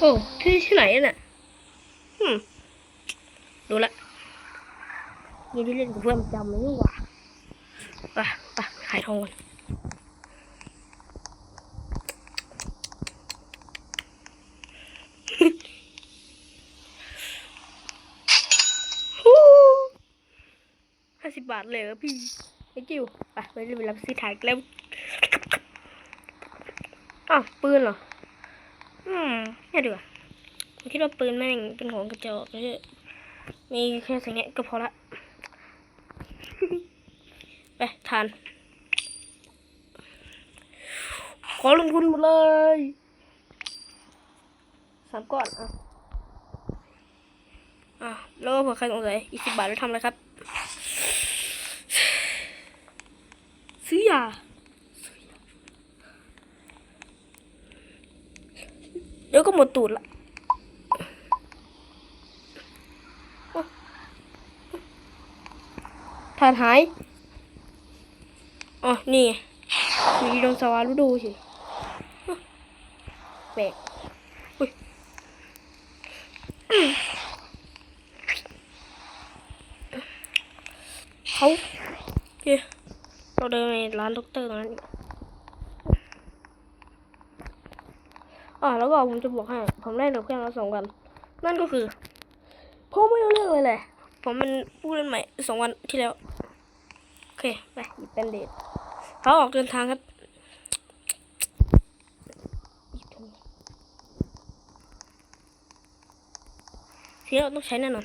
โอ้ที่ที่ไหนน่ะอืมดูละยี่ที่เล่นกับเพื่อนจำเลยนี่หว่าไปไปขายทองกันห้าสิบบาทเลยเหรอพี่ไอ้จิวไปไปเล่นเวลาซื้อถ่ายกันแล้วอ้าวปืนเหรอ อืมนี่ยดีกว่าผมคิดว่าปืนแม่งเป็นของกระจอกเลยมีแค่สิ่งนี้ก็พอละ ไปทาน ขอลงทุนหมดเลยสามก้อนอะอะแล้วก็เผื่อใครสงสัยอีกสิบบาทไปทำอะไรครับ ซื้อยา เดี๋ยวก็หมดตูดละทานหาย อ๋อ นี่ไงอยู่ดีลงสวารุดูสิแปลกอุ้ยเขาโอเคเราเดินไปร้านด็อกเตอร์ตรงนั้นดีกว่า อ่าแล้วก็ผมจะบอกให้ ผมได้ดอกแค่อนมาสองวัน นั่นก็คือผมไม่รู้เรื่องเลยแหละ ผมเป็นผู้เล่นใหม่สองวันที่แล้ว โอเค ไปหยิบเป็นเดทเขาออกเดินทางครับหยิบถุงทีนี้เราต้องใช้แน่นอน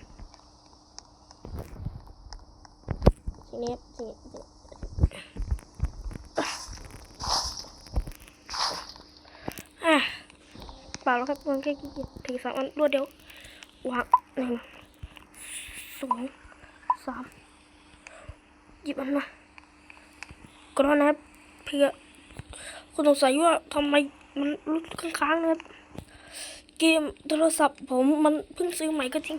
ทีนี้ทีนี้ทีนี้อะเปล่าแล้ว ครับมันแค่กี่ถึงสามอันรวดเดียววางหนึ่งสองสามหยิบมันมาก็แล้วนะครับเพื่อคุณสงสัยว่าทำไมมันรุดค้างๆนะครับ เกมโทรศัพท์ผมมันเพิ่งซื้อใหม่ก็จริง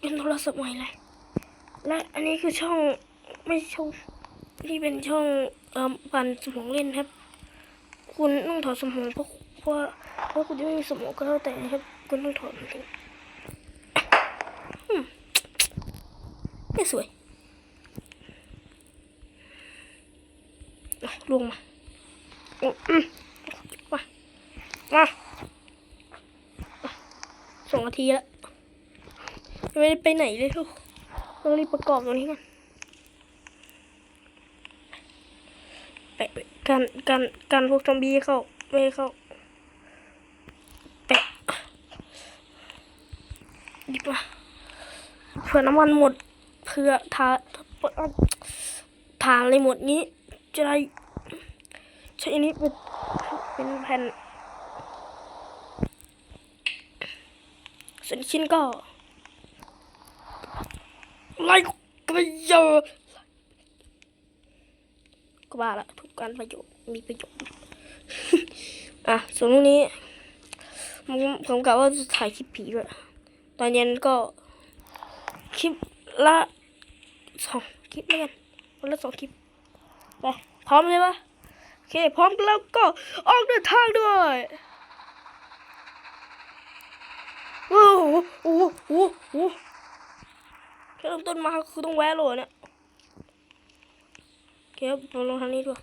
เป็นโทรศัพท์ใหม่เลย และอันนี้คือช่องไม่ช่องนี่เป็นช่องเอ่อปั่นสมองเล่นครับ คุณต้องถอดสมองเพราะเพราะว่า เพราะคุณจะไม่มีสมองก็แล้วแต่นะครับคุณต้องถอดมันทิ้งไม่สวยลงมาอืมอืมามาสองนาทีแล้วยังไม่ได้ไปไหนเลยลูกต้องรีบประกอบตรงนี้กันกันกันกันพวกซอมบี้เข้าไม่เข้าแปะหยิบมาเผื่อน้ำมันหมดเผื่อทาทานอะไรหมดนี้ จะได้ใช้อันนี้เป็นเป็นแผ่นส่วนชิ้นก็ไล่กระโยชน์ก็ว่าละทุกการประโยชน์มีประโยชน์อะส่วนตรงนี้ผมผมกะว่าจะถ่ายคลิปผีด้วยตอนเย็นก็ คลิปละสองคลิปแล้วกันวันละสองคลิปไปพร้อมเลยปะโอเค พร้อมแล้วก็ออกเดินทางด้วยโอ้โหโอ้โหโอ้โหแค่เริ่มต้นมาคือต้องแวะโหลเนี่ยโอเคครับเราลงทางนี้ด้วย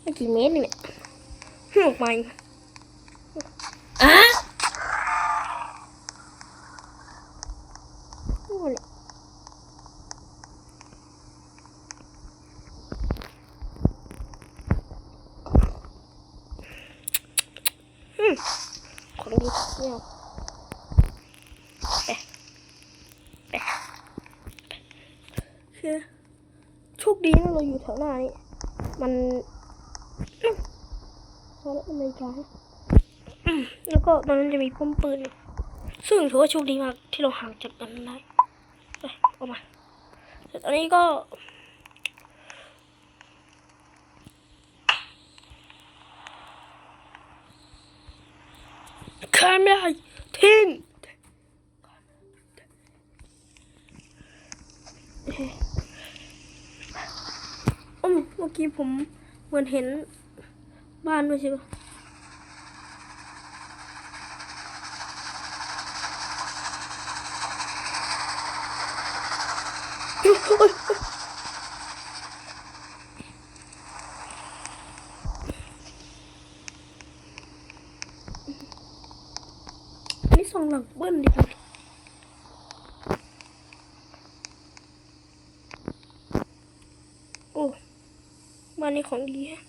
ไม่กี่เมตรเนี่ยหึออกมาอีกอะโอ้ย ของดี ไม่เอาไปไปคือโชคดีนะเราอยู่แถวหน้านี่มันอื้อสหรัฐอเมริกาแล้วก็ตอนนั้นจะมีป้อมปืน ซึ่งถือว่าโชคดีมากที่เราห่างจากกันได้ไปออกมาแต่ตอนนี้ก็ ข้ามไม่ได้ทิ้งอืมเมื่อกี้ผมเหมือนเห็นบ้านด้วยใช่ปะ สองหลังเบิ้ลดิพี่โอ้มาในของดีฮะ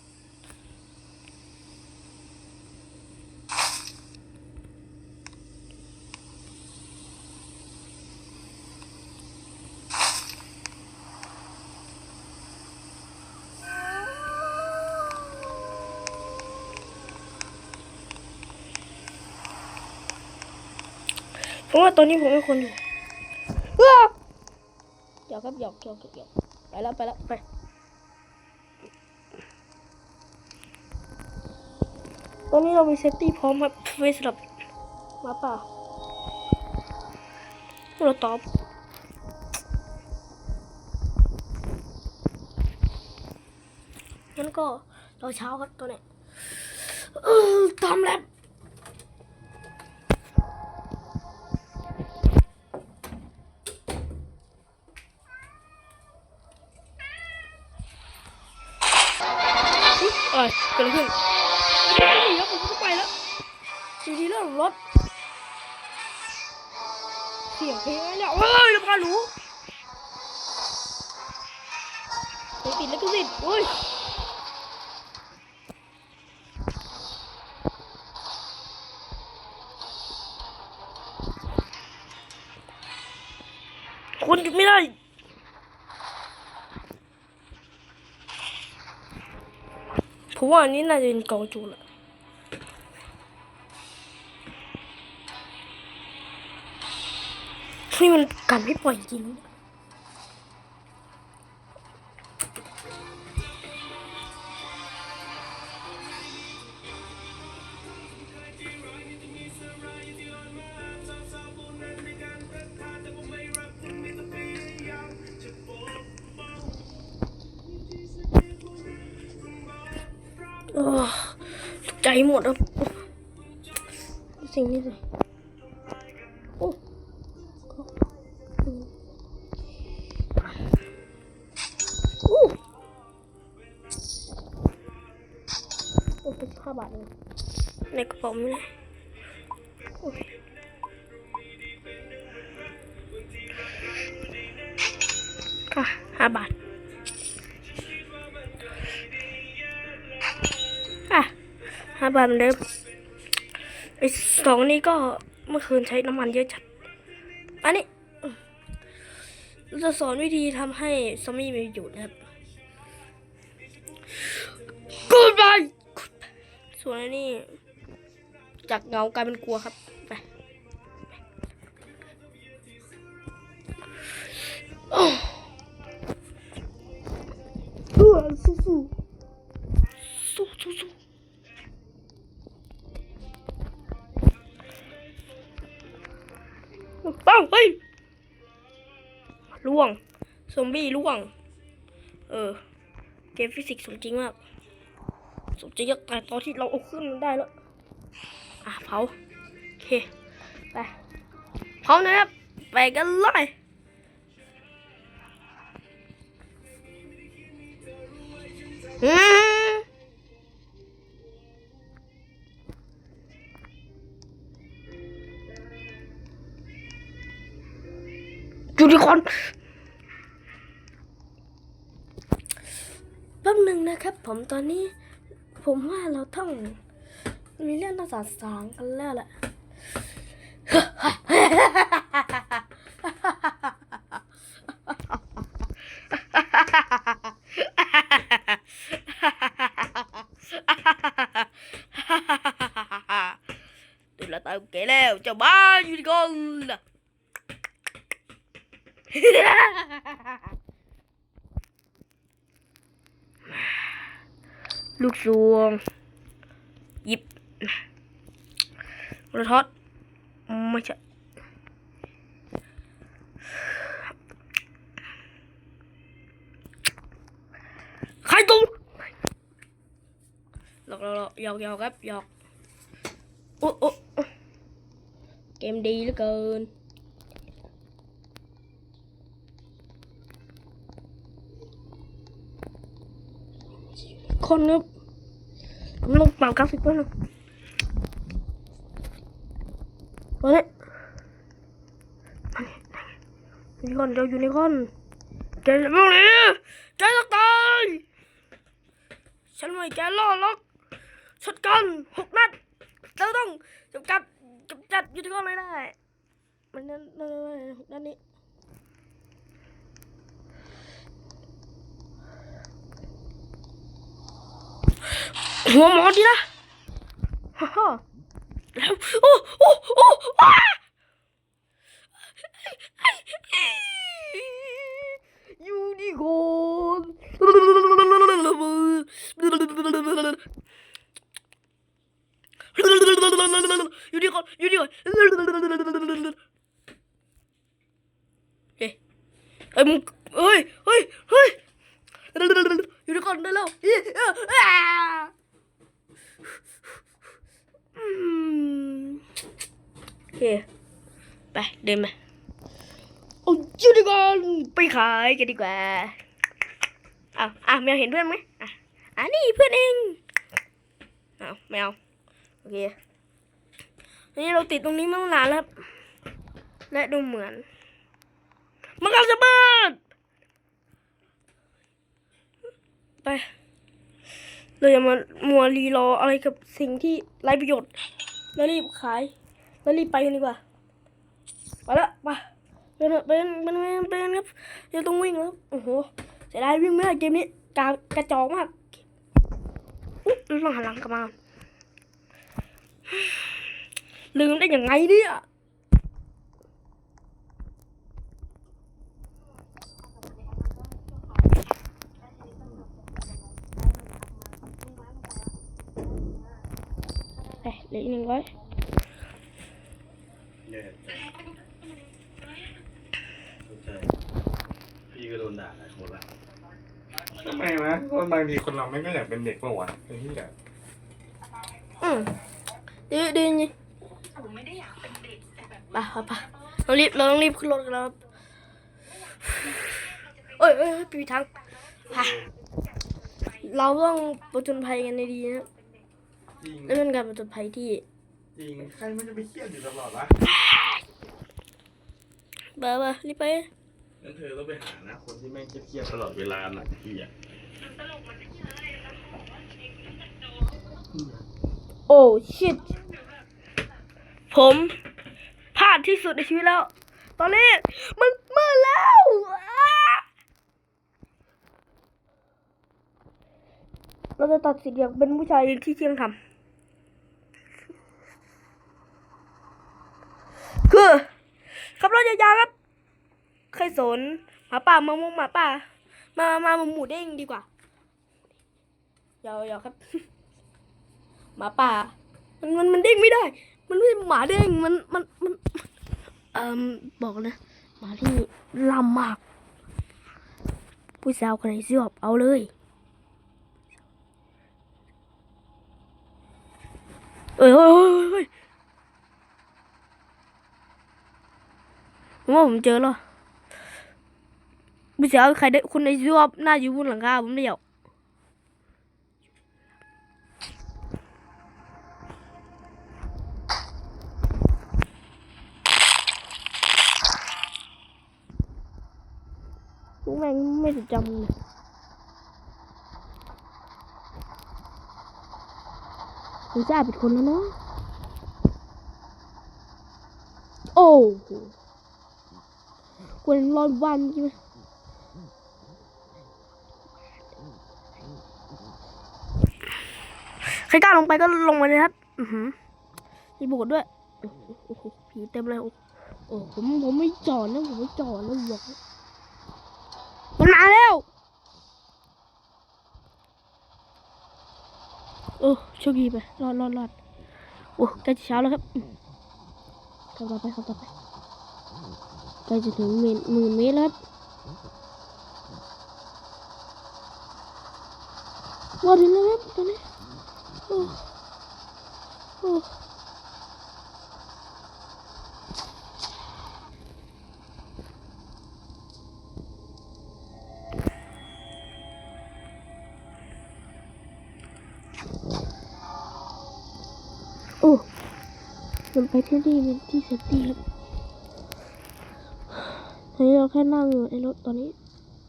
เพราะว่าตอนนี้ผมไม่คนอยู่ว้าหยอกครับหยอกหยอกหยอกหยอกไปแล้วไปแล้วไปตอนนี้เรามีเซฟตี้พร้อมครับไว้สำหรับหมาป่าเราตอบงั้นก็รอเช้าครับตัวเนี้ยเออทำแล้ว กิดอะไรขึ้นไม่ดีแล้วผมก็ไปแล้วดีดีแล้วรถ เสียงเพลงเนี่ยเฮ้ยแล้วพาหนูไปติดแล้วก็สิเฮ้ยคนหยุดไม่ได้ ผมว่าอันนี้น่าจะเป็นเกาจูแหละนี่มันกันไม่ปล่อยจริง ตกใจหมดครับสิ่งนี้เลยโอ้อู้โอ้เป็นห้าบาทเองในกระเป๋าม่เลยโอ้ยอะห้าบาท ห้าบาทเหมือนเดิมไอ้สองนี่ก็เมื่อคืนใช้น้ำมันเยอะจัด อันนี้เราจะสอนวิธีทำให้ซอมบี้มีประโยชน์นะครับ Goodbye ส่วนอันนี้ จากเงากลายเป็นกลัวครับ ไปโอ้เออสู้สู้สู้สู้สู้ งเฮ้ยล่วง ซอมบี้ล่วง เออ เกมฟิสิกส์สมจริงมาก สมจริงยักแต่ตอนที่เราเอาขึ้นมันได้แล้ว อะเผา โอเค ไป เผานะครับ ไปกันเลย ยูนิคอร์นแป๊บหนึ่งนะครับ ผมตอนนี้ผมว่าเราต้องมีเรื่องต้องสาสางกันแล้วแหละเดี๋ยวเราตามแกแล้วเจ้าบ้าอยู่ดีก่อน ล่ะลูกซวงหยิบโทรทัศน์ไม่ใช่ใครตุ้มหลอกหลอกหลอกหยอกหยอกครับหยอกโอ้โอ้โอ้เกมดีเหลือเกิน คนครับผมลองปล่ากราฟิกพื่อนึงตอนนี้ยูนิคอนเดี๋ยวยูนิคอนแกจะไม่หนีแกจะตายฉันไม่แกล่อล็อกช็อกันหกนัดเราต้องจำกับจำจับยูนิคอนไม่ได้ มันนั่นนั่นหกนัดนี่ หัวหมอดีนะฮ่าฮ่าแล้วโอ้โอ้โอ้อ้ายูนิคอร์นยูนิคอร์นยูนิคอร์นเฮ้ยเอ้ยมึงเฮ้ยเฮ้ยเฮ้ยยูนิคอร์นได้แล้วเอ้ยเอ้ยอ่าอืมโอเค ไปเดินมาโอ้ยูนิคอร์นไปขายกันดีกว่าอ้าวอะแมวเห็นเพื่อนไหมอะอะนี่เพื่อนเองอ้าวแมวโอเคนี่เราติดตรงนี้มาตั้งนานแล้วครับและดูเหมือน มันกำลังจะเบิดไปเราอย่ามามัวรีรออะไรกับสิ่งที่ไร้ประโยชน์แล้วรีบขายแล้วรีบไปกันดีกว่าไป ละไปเป็นเป็นเป็นเป็นเป็นครับยังต้องวิ่งแล้วโอ้โหเสียดายวิ่งไม่ได้เกมนี้กากระจอกมากอุ๊ยลองหันหลังกลับมาลืมได้ยังไงเนี่ยเอ้ยเหลืออีกหนึ่งร้อยเนี่ยเข้าใจพี่ก็โดนด่าหลายคนละ ทำไมวะเพราะ บางทีคนเราไม่ก็อยากเป็นเด็กเมื่อวานไอ้ที่แบบอืมดีดีนี่ไปไปไปเรารีบเราต้องรีบขึ้นรถกันแล้วครับเอ้ยเอ้ยเอ้ยปีทางไปเราต้องประจนภัยกันในดีนะจริงและเป็นการประจนภัยที่จริงใครมันจะไปเครียดอยู่ตลอดวะเบอร์เบอร์รีบไปงั้นเธอต้องไปหานะคนที่แม่งเครียดๆตลอดเวลาหนักพี่อะ โอ้ชิตผมพลาดที่สุดในชีวิตแล้ว ตอนนี้มันมืดแล้วเราจะตัดสินอย่างเป็นผู้ชายที่เที่ยงธรรมคือขับรถยาวๆครับ ใครสนหมาป่ามามงหมาป่า มามามาหมูเด้งดีกว่า เยาวๆครับ หมาป่า มันมันมันเด้งไม่ได้ มันไม่หมาเด้งมันมันมันเอ่อบอกเลยหมาที่ลำมาก ผู้สาวคนไหนชอบเอาเลยเอ้ยเฮ้ยเฮ้ยเฮ้ยผมว่าผมเจอแล้วผู้สาวใครได้คนไหนชอบน่าอยู่บนหลังคาผมเดียว ไม่สนใจมึงเลยมึงจะเป็นคนแล้วเนาะโอ้โหควรรอดวันใช่ไหมใครกล้าลงไปก็ลงมาเลยครับ อือหือมีโบสถ์ด้วย โอ้โหผีเต็มเลยโอ้โอ้ผมผมไม่จอดนะ ผมไม่จอดนะบอก มันมาแล้วโอ้โชคดีไปรอดรอดรอดโอ้ใกล้จะเช้าแล้วครับขับต่อไปขับต่อไปใกล้จะถึงหมื่นหมื่นเมตรแล้วครับว่าถึงแล้วครับตอนนี้ โอ้มันไปที่นี่เป็นที่เซฟตี้ครับอนนี้เราแค่นั่งอยู่ในรถตอนนี้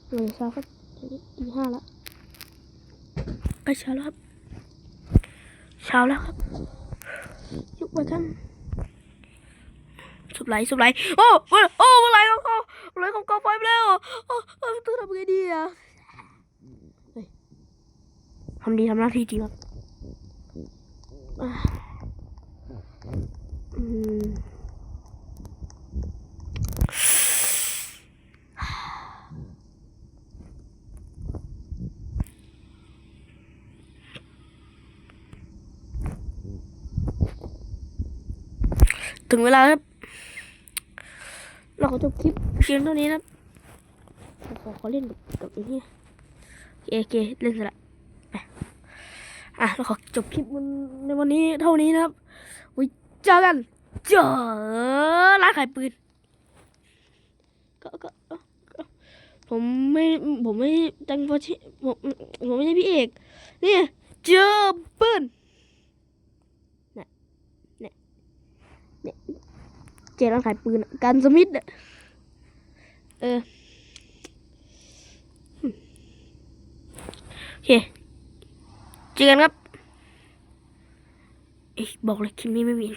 หนึ่งเช้าครับตอนนี้ตีห้าแล้วใกล้เช้าแล้วครับ เช้าแล้วครับ ยุกไปกันสุบไหลสุบไหลโอ้โอ้โอ้อะไรของเขาอะไรของเขาไฟไปแล้วโอ้ต้องทำไงดีอะทำดีทำหน้าที่จริงครับอะอืม ถึงเวลาครับ เราขอจบคลิปเพียงเท่านี้นะขอขอเล่นกับอ้นี่โอเคเคเล่นเสร็จละไปอะเราขอจบคลิปในวันนี้เท่านี้นะครับว้เจอกันเจอร้านขายปืนก็ก็ก็ผมไม่ผมไม่จังพอชิผมผมไม่ใช่พี่เอก เนี่ย เจอปืน เจร้านขายปืนการสมิธเออโอเคเจอกันครับเอ้ยบอกเลยคลิปนี้ไม่มี